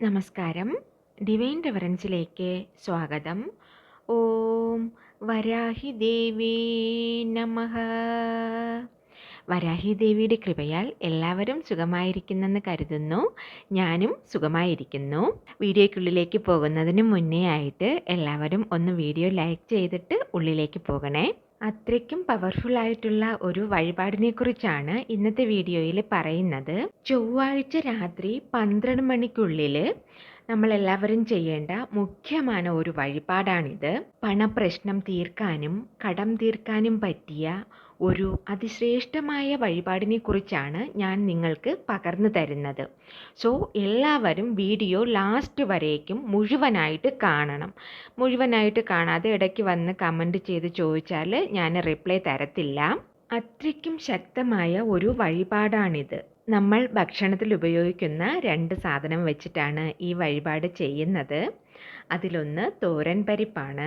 നമസ്കാരം. ഡിവൈൻ റെഫറൻസിലേക്ക് സ്വാഗതം. ഓം വരാഹി ദേവി നമ. വരാഹി ദേവിയുടെ കൃപയാൽ എല്ലാവരും സുഖമായിരിക്കുന്നെന്ന് കരുതുന്നു. ഞാനും സുഖമായിരിക്കുന്നു. വീഡിയോയ്ക്കുള്ളിലേക്ക് പോകുന്നതിന് മുന്നേ ആയിട്ട് എല്ലാവരും ഒന്ന് വീഡിയോ ലൈക്ക് ചെയ്തിട്ട് ഉള്ളിലേക്ക് പോകണേ. അത്രയ്ക്കും പവർഫുൾ ആയിട്ടുള്ള ഒരു വഴിപാടിനെ കുറിച്ചാണ് ഇന്നത്തെ വീഡിയോയിൽ പറയുന്നത്. ചൊവ്വാഴ്ച രാത്രി പന്ത്രണ്ട് മണിക്കുള്ളിൽ നമ്മളെല്ലാവരും ചെയ്യേണ്ട മുഖ്യമായ ഒരു വഴിപാടാണിത്. പണപ്രശ്നം തീർക്കാനും കടം തീർക്കാനും പറ്റിയ ഒരു അതിശ്രേഷ്ഠമായ വഴിപാടിനെ കുറിച്ചാണ് ഞാൻ നിങ്ങൾക്ക് പകർന്നു തരുന്നത്. സോ എല്ലാവരും വീഡിയോ ലാസ്റ്റ് വരേക്കും മുഴുവനായിട്ട് കാണണം. മുഴുവനായിട്ട് കാണാതെ ഇടയ്ക്ക് വന്ന് കമന്റ് ചെയ്ത് ചോദിച്ചാൽ ഞാൻ റിപ്ലൈ തരത്തില്ല. അത്രയ്ക്കും ശക്തമായ ഒരു വഴിപാടാണിത്. നമ്മൾ ഭക്ഷണത്തിൽ ഉപയോഗിക്കുന്ന രണ്ട് സാധനം വെച്ചിട്ടാണ് ഈ വഴിപാട് ചെയ്യുന്നത്. അതിലൊന്ന് തോരൻ പരിപ്പാണ്.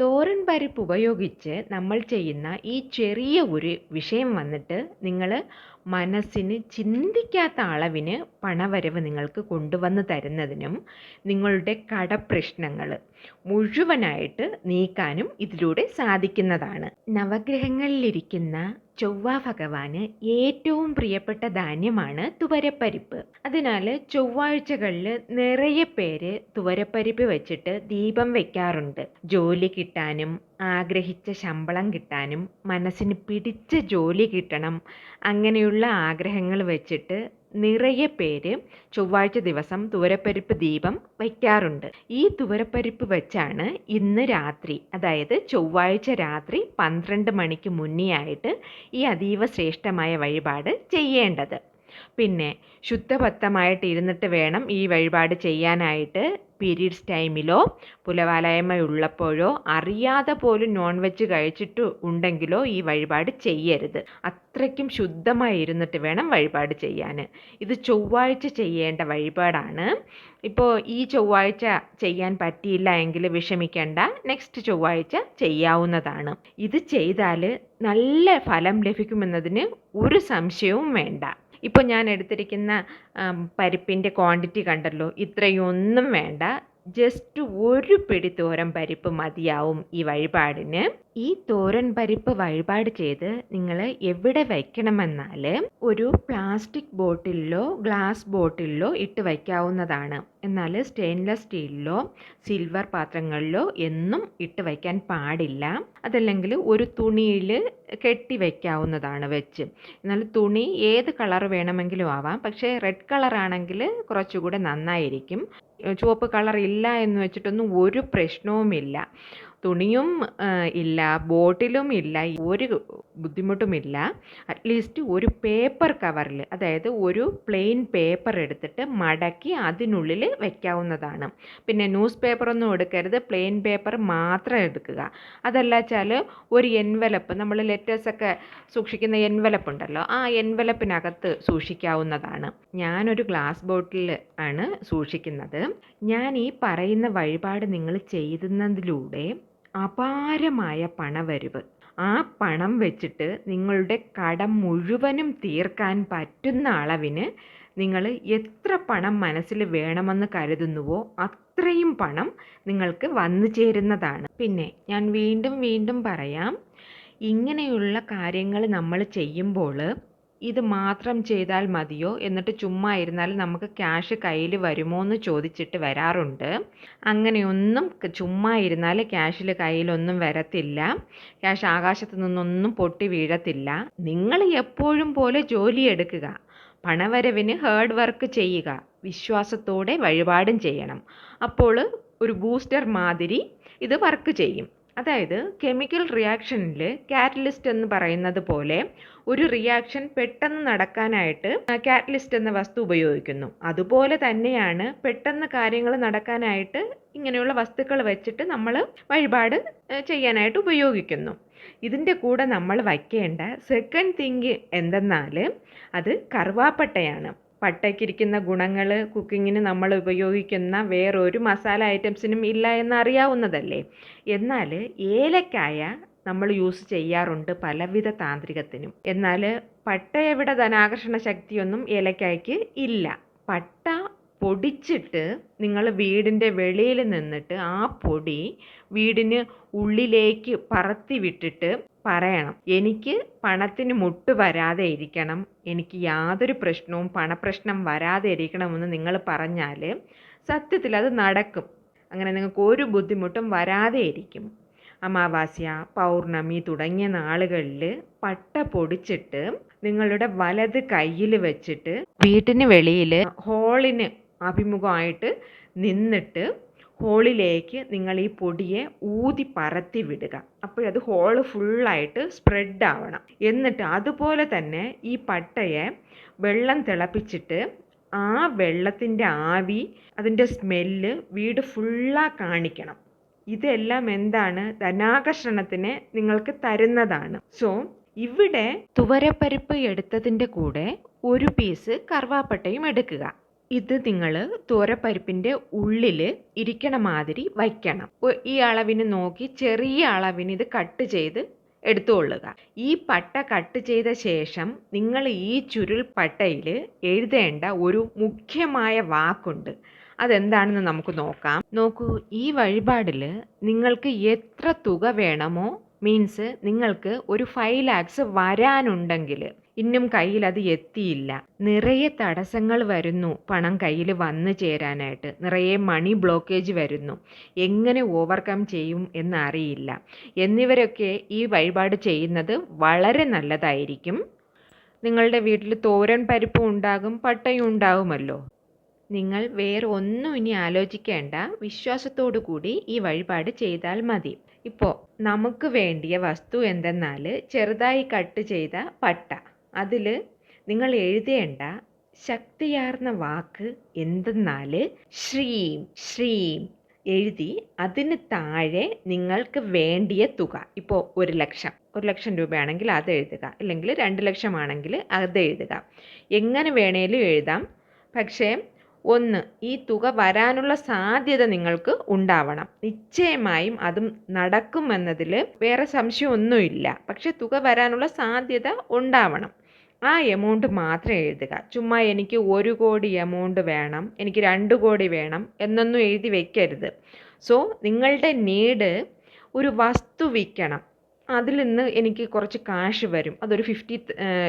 തോരൻ പരിപ്പ് ഉപയോഗിച്ച് നമ്മൾ ചെയ്യുന്ന ഈ ചെറിയ ഒരു വിഷയം വന്നിട്ട് നിങ്ങൾ മനസ്സിന് ചിന്തിക്കാത്ത അളവിന് പണവരവ് നിങ്ങൾക്ക് കൊണ്ടുവന്ന് തരുന്നതിനും നിങ്ങളുടെ കടപ്രശ്നങ്ങൾ മുഴുവനായിട്ട് നീക്കാനും ഇതിലൂടെ സാധിക്കുന്നതാണ്. നവഗ്രഹങ്ങളിലിരിക്കുന്ന ചൊവ്വ ഭഗവാന് ഏറ്റവും പ്രിയപ്പെട്ട ധാന്യമാണ് തുവരപ്പരിപ്പ്. അതിനാൽ ചൊവ്വാഴ്ചകളിൽ നിറയെ പേര് തുവരപ്പരിപ്പ് വെച്ചിട്ട് ദീപം വെക്കാറുണ്ട്. ജോലി കിട്ടാനും ആഗ്രഹിച്ച ശമ്പളം കിട്ടാനും മനസ്സിന് പിടിച്ച ജോലി കിട്ടണം അങ്ങനെയുള്ള ആഗ്രഹങ്ങൾ വെച്ചിട്ട് നിറയെ പേര് ചൊവ്വാഴ്ച ദിവസം തുവരപ്പരിപ്പ് ദീപം വയ്ക്കാറുണ്ട്. ഈ തുവരപ്പരിപ്പ് വെച്ചാണ് ഇന്ന് രാത്രി അതായത് ചൊവ്വാഴ്ച രാത്രി പന്ത്രണ്ട് മണിക്ക് മുന്നേ ആയിട്ട് ഈ അതീവ ശ്രേഷ്ഠമായ വഴിപാട് ചെയ്യേണ്ടത്. പിന്നെ ശുദ്ധഭക്തമായിട്ട് ഇരുന്നിട്ട് വേണം ഈ വഴിപാട് ചെയ്യാനായിട്ട് പീരീഡ്സ് ടൈമിലോ പുലവാലായ്മ ഉള്ളപ്പോഴോ അറിയാതെ പോലും നോൺ വെജ് കഴിച്ചിട്ട് ഉണ്ടെങ്കിലോ ഈ വഴിപാട് ചെയ്യരുത്. അത്രയ്ക്കും ശുദ്ധമായി ഇരുന്നിട്ട് വേണം വഴിപാട് ചെയ്യാൻ ഇത് ചൊവ്വാഴ്ച ചെയ്യേണ്ട വഴിപാടാണ്. ഇപ്പോൾ ഈ ചൊവ്വാഴ്ച ചെയ്യാൻ പറ്റിയില്ല എങ്കിൽ വിഷമിക്കേണ്ട. നെക്സ്റ്റ് ചൊവ്വാഴ്ച ചെയ്യാവുന്നതാണ്. ഇത് ചെയ്താൽ നല്ല ഫലം ലഭിക്കുമെന്നതിന് ഒരു സംശയവും വേണ്ട. ഇപ്പോൾ ഞാൻ എടുത്തിരിക്കുന്ന പരിപ്പിന്റെ ക്വാണ്ടിറ്റി കണ്ടല്ലോ. ഇത്രയൊന്നും വേണ്ട. ജസ്റ്റ് ഒരു പിടി തോരൻ പരിപ്പ് മതിയാവും ഈ വഴിപാടിന്. ഈ തോരൻ പരിപ്പ് വഴിപാട് ചെയ്ത് നിങ്ങൾ എവിടെ വയ്ക്കണമെന്നാൽ ഒരു പ്ലാസ്റ്റിക് ബോട്ടിലിലോ ഗ്ലാസ് ബോട്ടിലിലോ ഇട്ട് വയ്ക്കാവുന്നതാണ് എന്നാൽ സ്റ്റെയിൻലെസ് സ്റ്റീലിലോ സിൽവർ പാത്രങ്ങളിലോ എന്നും ഇട്ട് വയ്ക്കാൻ പാടില്ല. അതല്ലെങ്കിൽ ഒരു തുണിയിൽ കെട്ടി വയ്ക്കാവുന്നതാണ് വെച്ച്. എന്നാൽ തുണി ഏത് കളർ വേണമെങ്കിലും ആവാം. പക്ഷേ റെഡ് കളറാണെങ്കിൽ കുറച്ചുകൂടെ നന്നായിരിക്കും. ചുവപ്പ് കളർ ഇല്ല എന്ന് വെച്ചിട്ടൊന്നും ഒരു പ്രശ്നവുമില്ല. തുണിയും ഇല്ല ബോട്ടിലും ഇല്ല ഒരു ബുദ്ധിമുട്ടുമില്ല. അറ്റ്ലീസ്റ്റ് ഒരു പേപ്പർ കവറിൽ അതായത് ഒരു പ്ലെയിൻ പേപ്പർ എടുത്തിട്ട് മടക്കി അതിനുള്ളിൽ വയ്ക്കാവുന്നതാണ് പിന്നെ ന്യൂസ് പേപ്പറൊന്നും എടുക്കരുത് പ്ലെയിൻ പേപ്പർ മാത്രം എടുക്കുക. അതല്ല വെച്ചാൽ ഒരു എൻവലപ്പ് നമ്മൾ ലെറ്റേഴ്സൊക്കെ സൂക്ഷിക്കുന്ന എൻവലപ്പ് ഉണ്ടല്ലോ ആ എൻവലപ്പിനകത്ത് സൂക്ഷിക്കാവുന്നതാണ്. ഞാനൊരു ഗ്ലാസ് ബോട്ടിൽ ആണ് സൂക്ഷിക്കുന്നത്. ഞാൻ ഈ പറയുന്ന വഴിപാട് നിങ്ങൾ ചെയ്യുന്നതിലൂടെ അപാരമായ പണവരവ്. ആ പണം വെച്ചിട്ട് നിങ്ങളുടെ കടം മുഴുവനും തീർക്കാൻ പറ്റുന്ന അളവിന് നിങ്ങൾ എത്ര പണം മനസ്സിൽ വേണമെന്ന് കരുതുന്നുവോ അത്രയും പണം നിങ്ങൾക്ക് വന്നു ചേരുന്നതാണ്. പിന്നെ ഞാൻ വീണ്ടും വീണ്ടും പറയാം. ഇങ്ങനെയുള്ള കാര്യങ്ങൾ നമ്മൾ ചെയ്യുമ്പോൾ ഇത് മാത്രം ചെയ്താൽ മതിയോ? എന്നിട്ട് ചുമ്മാ ഇരുന്നാൽ നമുക്ക് ക്യാഷ് കയ്യിൽ വരുമോ എന്ന് ചോദിച്ചിട്ട് വരാറുണ്ട്. അങ്ങനെയൊന്നും ചുമ്മാ ഇരുന്നാൽ ക്യാഷിൽ കയ്യിലൊന്നും വരത്തില്ല. ക്യാഷ് ആകാശത്ത് നിന്നൊന്നും പൊട്ടി വീഴത്തില്ല. നിങ്ങൾ എപ്പോഴും പോലെ ജോലി എടുക്കുക. പണവരവിന് ഹാർഡ് വർക്ക് ചെയ്യുക. വിശ്വാസത്തോടെ വഴിപാടും ചെയ്യണം. അപ്പോൾ ഒരു ബൂസ്റ്റർ മാതിരി ഇത് വർക്ക് ചെയ്യും. അതായത് കെമിക്കൽ റിയാക്ഷനിൽ കാറ്റലിസ്റ്റ് എന്ന് പറയുന്നത് പോലെ ഒരു റിയാക്ഷൻ പെട്ടെന്ന് നടക്കാനായിട്ട് കാറ്റലിസ്റ്റ് എന്ന വസ്തു ഉപയോഗിക്കുന്നു. അതുപോലെ തന്നെയാണ് പെട്ടെന്ന് കാര്യങ്ങൾ നടക്കാനായിട്ട് ഇങ്ങനെയുള്ള വസ്തുക്കൾ വെച്ചിട്ട് നമ്മൾ വഴിപാട് ചെയ്യാനായിട്ട് ഉപയോഗിക്കുന്നു. ഇതിന്റെ കൂടെ നമ്മൾ വയ്ക്കേണ്ട സെക്കൻഡ് തിങ് എന്തെന്നാൽ അത് കറുവാപ്പട്ടയാണ്. പട്ടയ്ക്കിരിക്കുന്ന ഗുണങ്ങൾ കുക്കിങ്ങിന് നമ്മൾ ഉപയോഗിക്കുന്ന വേറൊരു മസാല ഐറ്റംസിനും ഇല്ല എന്നറിയാവുന്നതല്ലേ? എന്നാൽ ഏലക്കായ നമ്മൾ യൂസ് ചെയ്യാറുണ്ട് പലവിധ താന്ത്രികത്തിനും. എന്നാൽ പട്ടയവിടെ ധനാകർഷണ ശക്തിയൊന്നും ഏലക്കായ്ക്ക് ഇല്ല. പട്ട പൊടിച്ചിട്ട് നിങ്ങൾ വീടിന്റെ വെളിയിൽ നിന്നിട്ട് ആ പൊടി വീടിന് ഉള്ളിലേക്ക് പറത്തി വിട്ടിട്ട് പറയണം. എനിക്ക് പണത്തിന് മുട്ട് വരാതെ ഇരിക്കണം. എനിക്ക് യാതൊരു പ്രശ്നവും പണപ്രശ്നം വരാതെ ഇരിക്കണമെന്ന് നിങ്ങൾ പറഞ്ഞാൽ സത്യത്തിൽ അത് നടക്കും. അങ്ങനെ നിങ്ങൾക്ക് ഒരു ബുദ്ധിമുട്ടും വരാതെ ഇരിക്കും. അമാവാസ്യ പൗർണമി തുടങ്ങിയ നാളുകളിൽ പട്ട പൊടിച്ചിട്ട് നിങ്ങളുടെ വലത് കയ്യിൽ വെച്ചിട്ട് വീട്ടിന് വെളിയിൽ ഹോളിന് അഭിമുഖമായിട്ട് നിന്നിട്ട് ഹോളിലേക്ക് നിങ്ങൾ ഈ പൊടിയെ ഊതി പരത്തി വിടുക. അപ്പോഴത് ഹോൾ ഫുള്ളായിട്ട് സ്പ്രെഡ് ആവണം. എന്നിട്ട് അതുപോലെ തന്നെ ഈ പട്ടയെ വെള്ളം തിളപ്പിച്ചിട്ട് ആ വെള്ളത്തിന്റെ ആവി അതിന്റെ സ്മെല്ല് വീട് ഫുള്ളാ കാണിക്കണം. ഇതെല്ലാം എന്താണ്? ധനാകർഷണത്തിന് നിങ്ങൾക്ക് തരുന്നതാണ്. സോ ഇവിടെ തുവരപ്പരിപ്പ് എടുത്തതിന്റെ കൂടെ ഒരു പീസ് കറുവാപ്പട്ടയും എടുക്കുക. ഇത് നിങ്ങൾ തോരപ്പരിപ്പിന്റെ ഉള്ളിൽ ഇരിക്കണ മാതിരി വയ്ക്കണം ഈ അളവിന് നോക്കി ചെറിയ അളവിന് ഇത് കട്ട് ചെയ്ത് എടുത്തുകൊള്ളുക. ഈ പട്ട കട്ട് ചെയ്ത ശേഷം നിങ്ങൾ ഈ ചുരുൾ പട്ടയിൽ എഴുതേണ്ട ഒരു മുഖ്യമായ വാക്കുണ്ട്. അതെന്താണെന്ന് നമുക്ക് നോക്കാം. നോക്കൂ ഈ വഴിപാടിൽ നിങ്ങൾക്ക് എത്ര തുക വേണമോ? മീൻസ് നിങ്ങൾക്ക് ഒരു ഫൈവ് ലാക്സ് വരാനുണ്ടെങ്കിൽ ഇന്നും കയ്യിൽ അത് എത്തിയില്ല. നിറയെ തടസ്സങ്ങൾ വരുന്നു പണം കയ്യിൽ വന്നു ചേരാനായിട്ട്. നിറയെ മണി ബ്ലോക്കേജ് വരുന്നു. എങ്ങനെ ഓവർകം ചെയ്യും എന്നറിയില്ല. എന്നിവരൊക്കെ ഈ വഴിപാട് ചെയ്യുന്നത് വളരെ നല്ലതായിരിക്കും. നിങ്ങളുടെ വീട്ടിൽ തോരൻ പരിപ്പും ഉണ്ടാകും പട്ടയും ഉണ്ടാകുമല്ലോ നിങ്ങൾ വേറെ ഒന്നും ഇനി ആലോചിക്കേണ്ട. വിശ്വാസത്തോടു കൂടി ഈ വഴിപാട് ചെയ്താൽ മതി. ഇപ്പോൾ നമുക്ക് വേണ്ടിയ വസ്തു എന്തെന്നാൽ ചെറുതായി കട്ട് ചെയ്ത പട്ട. അതിൽ നിങ്ങൾ എഴുതേണ്ട ശക്തിയാർന്ന വാക്ക് എന്തെന്നാൽ ശ്രീം ശ്രീം എഴുതി അതിന് താഴെ നിങ്ങൾക്ക് വേണ്ടിയ തുക. ഇപ്പോൾ ഒരു ലക്ഷം. ഒരു ലക്ഷം രൂപയാണെങ്കിൽ അത് എഴുതുക. അല്ലെങ്കിൽ രണ്ട് ലക്ഷമാണെങ്കിൽ അത് എഴുതുക. എങ്ങനെ വേണേലും എഴുതാം. പക്ഷേ ഒന്ന് ഈ തുക വരാനുള്ള സാധ്യത നിങ്ങൾക്ക് ഉണ്ടാവണം. നിശ്ചയമായും അതും നടക്കുമെന്നതിൽ വേറെ സംശയമൊന്നുമില്ല. പക്ഷെ തുക വരാനുള്ള സാധ്യത ഉണ്ടാവണം. ആ എമൗണ്ട് മാത്രം എഴുതുക. ചുമ്മാ എനിക്ക് ഒരു കോടി എമൗണ്ട് വേണം എനിക്ക് രണ്ട് കോടി വേണം എന്നൊന്നും എഴുതി വെക്കരുത്. സോ നിങ്ങളുടെ നീഡ് ഒരു വസ്തു വിൽക്കണം. അതിൽ നിന്ന് എനിക്ക് കുറച്ച് കാശ് വരും. അതൊരു ഫിഫ്റ്റി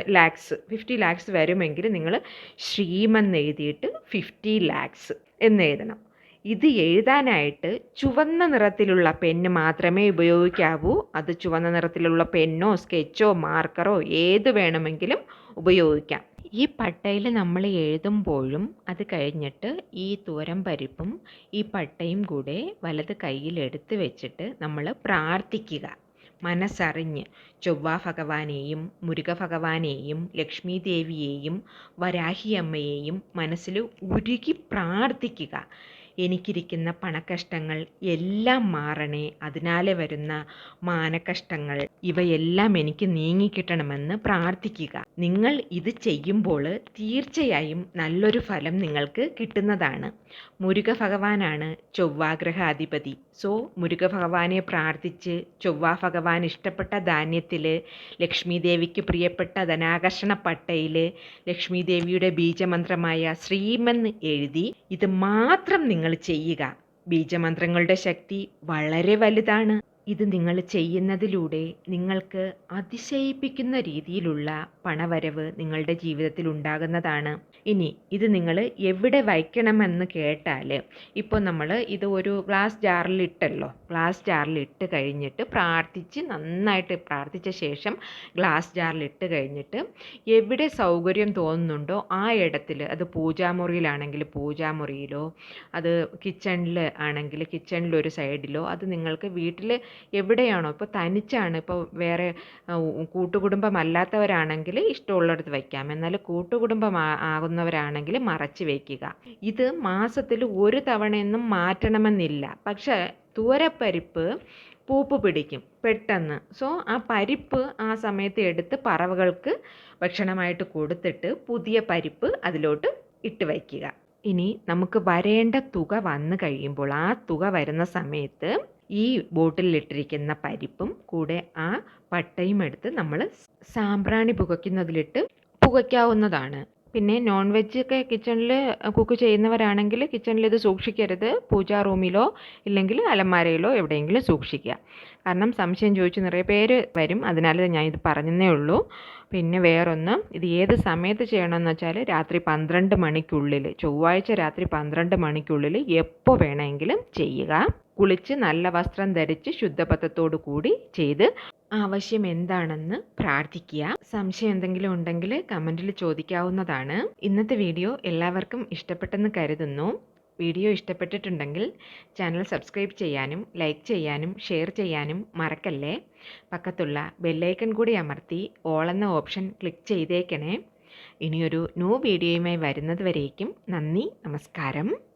ലാക്സ് ഫിഫ്റ്റി ലാക്സ് വരുമെങ്കിൽ നിങ്ങൾ ശ്രീമെന്ന് എഴുതിയിട്ട് ഫിഫ്റ്റി ലാക്സ് എന്ന് എഴുതണം. ഇത് എഴുതാനായിട്ട് ചുവന്ന നിറത്തിലുള്ള പെന്ന് മാത്രമേ ഉപയോഗിക്കാവൂ. അത് ചുവന്ന നിറത്തിലുള്ള പെന്നോ സ്കെച്ചോ മാർക്കറോ ഏത് വേണമെങ്കിലും ഉപയോഗിക്കാം. ഈ പട്ടയിൽ നമ്മൾ എഴുതുമ്പോഴും അത് കഴിഞ്ഞിട്ട് ഈ തൂരം പരിപ്പും ഈ പട്ടയും കൂടെ വലത് കയ്യിൽ എടുത്ത് വെച്ചിട്ട് നമ്മൾ പ്രാർത്ഥിക്കുക. മനസ്സറിഞ്ഞ് ചൊവ്വ ഭഗവാനെയും മുരുക ഭഗവാനെയും ലക്ഷ്മി ദേവിയെയും വരാഹിയമ്മയെയും മനസ്സിൽ ഉരുകി പ്രാർത്ഥിക്കുക. എനിക്കിരിക്കുന്ന പണക്കഷ്ടങ്ങൾ എല്ലാം മാറണേ. അതിനാലെ വരുന്ന മാനക്കഷ്ടങ്ങൾ. ഇവയെല്ലാം എനിക്ക് നീങ്ങിക്കിട്ടണമെന്ന് പ്രാർത്ഥിക്കുക. നിങ്ങൾ ഇത് ചെയ്യുമ്പോൾ തീർച്ചയായും നല്ലൊരു ഫലം നിങ്ങൾക്ക് കിട്ടുന്നതാണ്. മുരുക ഭഗവാനാണ് ചൊവ്വാഗ്രഹാധിപതി. സോ മുരുക ഭഗവാനെ പ്രാർത്ഥിച്ച് ചൊവ്വാ ഭഗവാൻ ഇഷ്ടപ്പെട്ട ധാന്യത്തിൽ ലക്ഷ്മി ദേവിക്ക് പ്രിയപ്പെട്ട ധനാകർഷണ പട്ടയിൽ ലക്ഷ്മി ദേവിയുടെ ബീജമന്ത്രമായ ശ്രീമെന്ന് എഴുതി ഇത് മാത്രം നിങ്ങൾ ചെയ്യുക. ബീജമന്ത്രങ്ങളുടെ ശക്തി വളരെ വലുതാണ്. ഇത് നിങ്ങൾ ചെയ്യുന്നതിലൂടെ നിങ്ങൾക്ക് അതിശയിപ്പിക്കുന്ന രീതിയിലുള്ള പണവരവ് നിങ്ങളുടെ ജീവിതത്തിൽ ഉണ്ടാകുന്നതാണ്. ഇനി ഇത് നിങ്ങൾ എവിടെ വയ്ക്കണമെന്ന് കേട്ടാൽ ഇപ്പോൾ നമ്മൾ ഇത് ഒരു ഗ്ലാസ് ജാറിൽ ഇട്ടല്ലോ. ഗ്ലാസ് ജാറിൽ ഇട്ട് കഴിഞ്ഞിട്ട് പ്രാർത്ഥിച്ച് നന്നായിട്ട് പ്രാർത്ഥിച്ച ശേഷം ഗ്ലാസ് ജാറിൽ ഇട്ട് കഴിഞ്ഞിട്ട് എവിടെ സൗകര്യം തോന്നുന്നുണ്ടോ ആ ഇടത്തിൽ അത് പൂജാമുറിയിലാണെങ്കിൽ പൂജാമുറിയിലോ അത് കിച്ചണിൽ ആണെങ്കിൽ കിച്ചണിലൊരു സൈഡിലോ അത് നിങ്ങൾക്ക് വീട്ടിൽ എവിടെയാണോ? ഇപ്പോൾ തനിച്ചാണ് ഇപ്പോൾ വേറെ കൂട്ടുകുടുംബമല്ലാത്തവരാണെങ്കിൽ ഇഷ്ടമുള്ളിടത്ത് വയ്ക്കാം. എന്നാൽ കൂട്ടുകുടുംബം ആകുന്നവരാണെങ്കിൽ മറച്ച് വയ്ക്കുക. ഇത് മാസത്തിൽ ഒരു തവണയൊന്നും മാറ്റണമെന്നില്ല. പക്ഷേ തുവരപ്പരിപ്പ് പൂപ്പ് പിടിക്കും പെട്ടെന്ന്. സോ ആ പരിപ്പ് ആ സമയത്ത് എടുത്ത് പറവകൾക്ക് ഭക്ഷണമായിട്ട് കൊടുത്തിട്ട് പുതിയ പരിപ്പ് അതിലോട്ട് ഇട്ട് വയ്ക്കുക. ഇനി നമുക്ക് വരേണ്ട തുക വന്നു കഴിയുമ്പോൾ ആ തുക വരുന്ന സമയത്ത് ഈ ബോട്ടിലിട്ടിരിക്കുന്ന പരിപ്പും കൂടെ ആ പട്ടയും എടുത്ത് നമ്മൾ സാമ്പ്രാണി പുകയ്ക്കുന്നതിലിട്ട് പുകയ്ക്കാവുന്നതാണ്. പിന്നെ നോൺ വെജ് ഒക്കെ കിച്ചണിൽ കുക്ക് ചെയ്യുന്നവരാണെങ്കിൽ കിച്ചണിൽ ഇത് സൂക്ഷിക്കരുത്. പൂജാ റൂമിലോ ഇല്ലെങ്കിൽ അലമാരയിലോ എവിടെയെങ്കിലും സൂക്ഷിക്കുക. കാരണം സംശയം ചോദിച്ച് നിറയെ പേര് വരും. അതിനാൽ ഞാൻ ഇത് പറഞ്ഞതേ ഉള്ളൂ. പിന്നെ വേറൊന്ന് ഇത് ഏത് സമയത്ത് ചെയ്യണമെന്ന് വെച്ചാൽ രാത്രി പന്ത്രണ്ട് മണിക്കുള്ളിൽ ചൊവ്വാഴ്ച രാത്രി പന്ത്രണ്ട് മണിക്കുള്ളിൽ എപ്പോൾ വേണമെങ്കിലും ചെയ്യുക. കുളിച്ച് നല്ല വസ്ത്രം ധരിച്ച് ശുദ്ധപഥത്തോടു കൂടി ചെയ്ത് ആവശ്യം എന്താണെന്ന് പ്രാർത്ഥിക്കുക. സംശയം എന്തെങ്കിലും ഉണ്ടെങ്കിൽ കമന്റിൽ ചോദിക്കാവുന്നതാണ്. ഇന്നത്തെ വീഡിയോ എല്ലാവർക്കും ഇഷ്ടപ്പെട്ടെന്ന് കരുതുന്നു. വീഡിയോ ഇഷ്ടപ്പെട്ടിട്ടുണ്ടെങ്കിൽ ചാനൽ സബ്സ്ക്രൈബ് ചെയ്യാനും ലൈക്ക് ചെയ്യാനും ഷെയർ ചെയ്യാനും മറക്കല്ലേ? പക്കത്തുള്ള ബെല്ലൈക്കൺ കൂടി അമർത്തി ഓൾ എന്ന ഓപ്ഷൻ ക്ലിക്ക് ചെയ്തേക്കണേ. ഇനിയൊരു ന്യൂ വീഡിയോയുമായി വരുന്നത് വരേക്കും. നന്ദി. നമസ്കാരം.